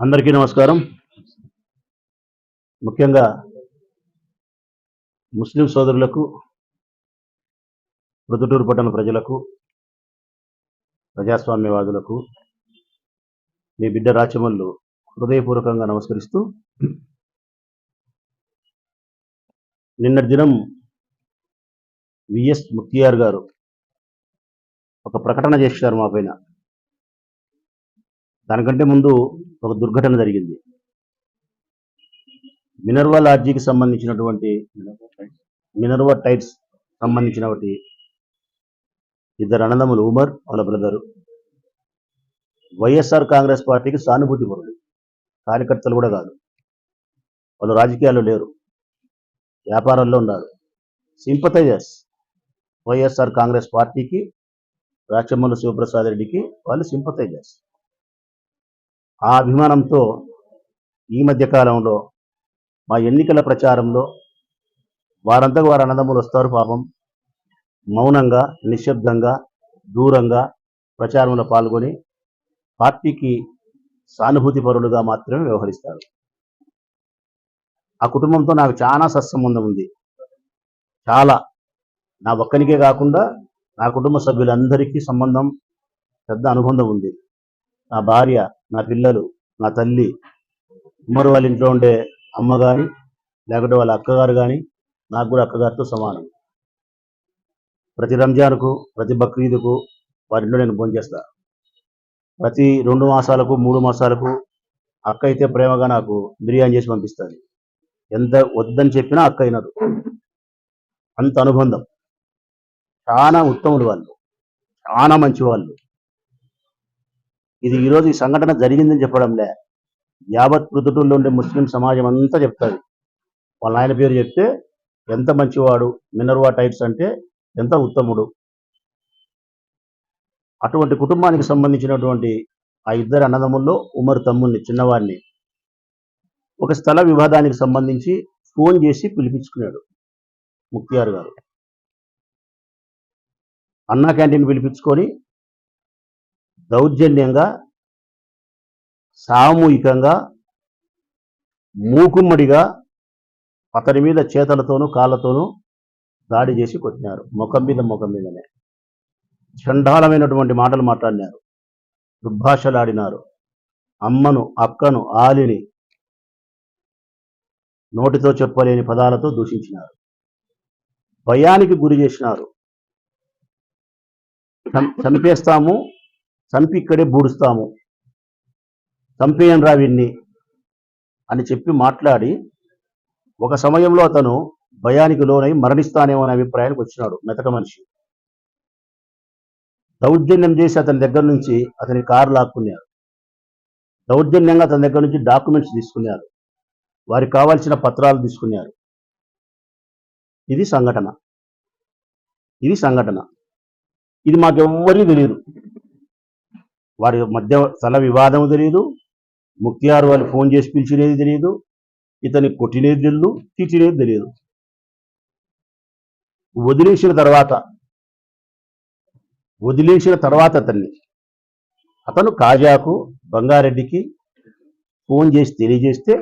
అందరికీ నమస్కారం. ముఖ్యంగా ముస్లిం సోదరులకు ప్రొద్దుటూరు పట్టణ ప్రజలకు ప్రజాస్వామ్యవాదులకు మీ బిడ్డ రాచమల్లు హృదయపూర్వకంగా నమస్కరిస్తూ నిన్నటి దినం విఎస్ ముక్తియార్ గారు ఒక ప్రకటన చేశారు మా పైన. దానికంటే ముందు ఒక దుర్ఘటన జరిగింది. మినర్వా లాడ్జీకి సంబంధించినటువంటి మినర్వా టైర్స్ ఒకటి ఇద్దరు అన్నదమ్ములు ఉమర్ వాళ్ళ బ్రదరు. వైఎస్ఆర్ కాంగ్రెస్ పార్టీకి సానుభూతి పరుడు కార్యకర్తలు కూడా కాదు. వాళ్ళు రాజకీయాల్లో లేరు. వ్యాపారాల్లో ఉన్నారు. సింపథైజర్స్ వైఎస్ఆర్ కాంగ్రెస్ పార్టీకి రాచమల్లు శివప్రసాద్ రెడ్డికి వాళ్ళు సింపథైజర్స్ ఆ అభిమానంతో ఈ మధ్య కాలంలో మా ఎన్నికల ప్రచారంలో వారంతకు వారు అన్నదమ్ములు వస్తారు పాపం. మౌనంగా నిశ్శబ్దంగా దూరంగా ప్రచారంలో పాల్గొని పార్టీకి సానుభూతి పరులుగా మాత్రమే వ్యవహరిస్తారు. ఆ కుటుంబంతో నాకు చాలా సత్సంబంధం ఉంది. చాలా. నా ఒక్కనికే కాకుండా నా కుటుంబ సభ్యులందరికీ సంబంధం పెద్ద అనుబంధం ఉంది. నా భార్య నా పిల్లలు నా తల్లి ఉమ్మరు వాళ్ళ ఇంట్లో ఉండే అమ్మ కానీ లేకుంటే వాళ్ళ అక్కగారు కానీ నాకు కూడా అక్కగారితో సమానం. ప్రతి రంజాన్కు ప్రతి బక్రీదుకు వారింట్లో నేను భోంచేస్తా ప్రతి రెండు మాసాలకు మూడు మాసాలకు అక్క అయితే ప్రేమగా నాకు బిర్యానీ చేసి పంపిస్తుంది. ఎంత వద్దని చెప్పినా అక్క అయినదు అంత అనుబంధం. చాలా ఉత్తములు వాళ్ళు. చాలా మంచి వాళ్ళు ఇది ఈరోజు ఈ సంఘటన జరిగిందని చెప్పడంలే. యావత్ పృథుటూరులో ఉండే ముస్లిం సమాజం అంతా చెప్తుంది. వాళ్ళ ఆయన పేరు చెప్తే ఎంత మంచివాడు మినర్వా టైప్స్ అంటే ఎంత ఉత్తముడు. అటువంటి కుటుంబానికి సంబంధించినటువంటి ఆ ఇద్దరు అన్నదమ్ముల్లో ఉమర్ తమ్ముడిని చిన్నవాడిని ఒక స్థల వివాదానికి సంబంధించి ఫోన్ చేసి పిలిపించుకున్నాడు ముక్తియార్ గారు. అన్నా క్యాంటీన్ పిలిపించుకొని దౌర్జన్యంగా సామూహికంగా మూకుమ్మడిగా అతని మీద చేతలతోనూ కాళ్ళతోనూ దాడి చేసి కొట్టినారు. ముఖం మీద ముఖం మీదనే. చండాలమైనటువంటి మాటలు మాట్లాడినారు. దుర్భాషలాడినారు. అమ్మను అక్కను ఆలిని నోటితో చెప్పలేని పదాలతో దూషించినారు. భయానికి గురి చేసినారు. చంపేస్తాము చంపి ఇక్కడే బూడుస్తాము. చంపేయను రా వీడిని అని చెప్పి మాట్లాడి ఒక సమయంలో అతను భయానికి లోనై మరణిస్తానేమో అనే అభిప్రాయానికి వచ్చినాడు మెతక మనిషి. దౌర్జన్యం చేసి అతని దగ్గర నుంచి అతని కారు లాక్కున్నారు. దౌర్జన్యంగా అతని దగ్గర నుంచి డాక్యుమెంట్స్ తీసుకున్నారు. వారికి కావాల్సిన పత్రాలు తీసుకున్నారు. ఇది సంఘటన. ఇది సంఘటన. ఇది మాకెవ్వరికీ తెలియదు. వారి మధ్య స్థల వివాదం తెలియదు ముక్తియార్ వాళ్ళు ఫోన్ చేసి పిలిచినది తెలియదు ఇతని కొట్టినేది తెలియదు తీర్చినేది తెలియదు వదిలేసిన తర్వాత వదిలేసిన తర్వాత అతన్ని అతను కాజాకు బంగారెడ్డికి ఫోన్ చేసి తెలియజేస్తే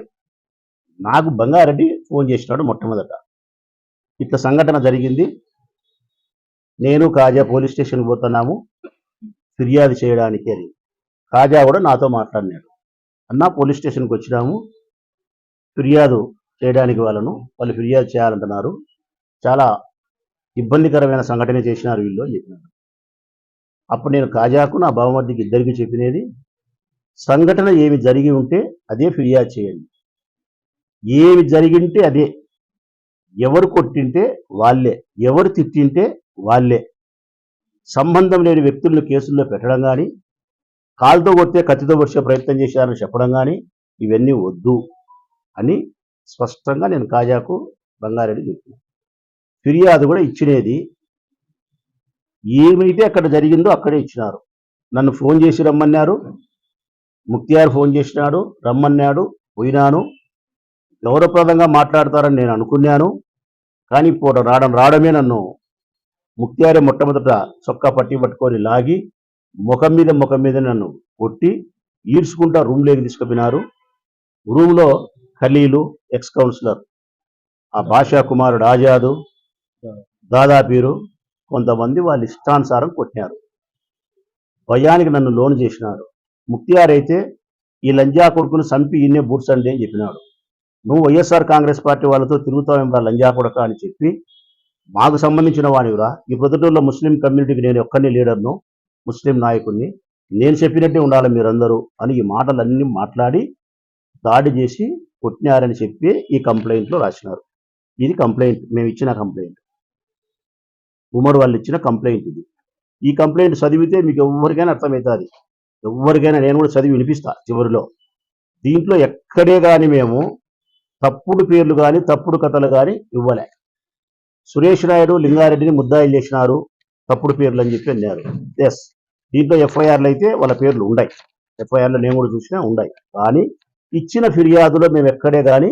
నాకు బంగారెడ్డి ఫోన్ చేసినాడు మొట్టమొదట. ఇట్లా సంఘటన జరిగింది. నేను కాజా పోలీస్ స్టేషన్ పోతున్నాము. ఫిర్యాదు చేయడానికి అని కాజా కూడా నాతో మాట్లాడినాడు. అన్న పోలీస్ స్టేషన్కి వచ్చినాము. ఫిర్యాదు చేయడానికి వాళ్ళను. వాళ్ళు ఫిర్యాదు చేయాలంటున్నారు. చాలా ఇబ్బందికరమైన సంఘటన చేసినారు వీళ్ళు అని చెప్పినారు అప్పుడు నేను కాజాకు నా బావమర్దికి ఇద్దరికి చెప్పినది సంఘటన ఏమి జరిగి ఉంటే అదే ఫిర్యాదు చేయండి. ఏమి జరిగింటే అదే. ఎవరు కొట్టింటే వాళ్ళే. ఎవరు తిట్టింటే వాళ్ళే. సంబంధం లేని వ్యక్తులను కేసుల్లో పెట్టడం కానీ కాలుతో కొడితే కత్తితో వచ్చే ప్రయత్నం చేశారని చెప్పడం కానీ ఇవన్నీ వద్దు అని స్పష్టంగా నేను కాజాకు బంగారెడ్డి చెప్పిన. ఫిర్యాదు కూడా ఇచ్చినది ఏమైతే అక్కడ జరిగిందో అక్కడే ఇచ్చినారు. నన్ను ఫోన్ చేసి రమ్మన్నారు. ముక్తియార్ ఫోన్ చేసినాడు రమ్మన్నాడు పోయినాను. గౌరవప్రదంగా మాట్లాడతారని నేను అనుకున్నాను. కానీ ఇప్పుడు రావడం రావడమే నన్ను ముక్తియారే మొట్టమొదట చొక్కా పట్టి పట్టుకొని లాగి ముఖం మీద ముఖం మీద నన్ను కొట్టి ఈడ్చుకుంటా రూమ్లోకి తీసుకుపోయినారు. రూమ్లో ఖలీలు ఎక్స్ కౌన్సిలర్ ఆ భాషా కుమారుడు ఆజాదు దాదాపీరు కొంతమంది వాళ్ళ ఇష్టానుసారం కొట్టినారు. భయానికి నన్ను లోను చేసినారు. ముక్తియార్ అయితే ఈ లంజా కొడుకును చంపి ఈయనే బూడ్సండి అని చెప్పినాడు. నువ్వు వైఎస్ఆర్ కాంగ్రెస్ పార్టీ వాళ్ళతో తిరుగుతావేమరా లంజా కొడక అని చెప్పి మాకు సంబంధించిన వాడివిరా ఈ ప్రొద్దుటూరులో ముస్లిం కమ్యూనిటీకి నేను ఒక్కరిని లీడర్ను ముస్లిం నాయకుడిని నేను చెప్పినట్టే ఉండాలి మీరందరూ అని ఈ మాటలన్నీ మాట్లాడి దాడి చేసి కొట్టినారని చెప్పి ఈ కంప్లైంట్లో రాసినారు. ఇది కంప్లైంట్ మేము ఇచ్చిన కంప్లైంట్. ఉమర్ వాళ్ళు ఇచ్చిన కంప్లైంట్ ఇది. ఈ కంప్లైంట్ చదివితే మీకు ఎవరికైనా అర్థమవుతుంది. ఎవరికైనా నేను కూడా చదివి వినిపిస్తా చివరిలో. దీంట్లో ఎక్కడే కానీ మేము తప్పుడు పేర్లు కానీ తప్పుడు కథలు కానీ ఇవ్వలే. సురేష్ నాయుడు లింగారెడ్డిని ముద్దాయిలు చేసినారు. తప్పుడు పేర్లు అని చెప్పి అన్నారు. ఎస్ దీంట్లో ఎఫ్ఐఆర్లు అయితే వాళ్ళ పేర్లు ఉన్నాయి ఎఫ్ఐఆర్లో నేను కూడా చూసినా ఉన్నాయి కానీ ఇచ్చిన ఫిర్యాదులో మేము ఎక్కడే కానీ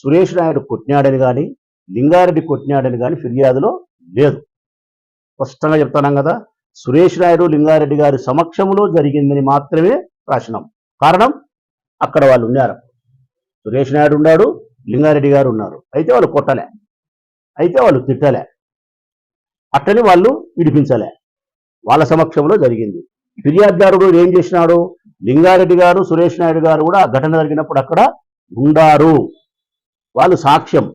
సురేష్ నాయుడు కొట్టినాడని కానీ లింగారెడ్డి కొట్టినాడని కానీ ఫిర్యాదులో లేదు. స్పష్టంగా చెప్తున్నాం కదా సురేష్ నాయుడు లింగారెడ్డి గారి సమక్షంలో జరిగిందని మాత్రమే రాసినాం. కారణం అక్కడ వాళ్ళు ఉన్నారు. సురేష్ నాయుడు ఉన్నాడు లింగారెడ్డి గారు ఉన్నారు. అయితే వాళ్ళు కొట్టలే. అయితే వాళ్ళు తిట్టలే. అట్టని వాళ్ళు విడిపించలే. వాళ్ళ సమక్షంలో జరిగింది. ఫిర్యాదుదారుడు ఏం చేసినాడు? లింగారెడ్డి గారు సురేష్ నాయుడు గారు కూడా ఆ ఘటన జరిగినప్పుడు అక్కడ ఉండారు. వాళ్ళు సాక్ష్యం.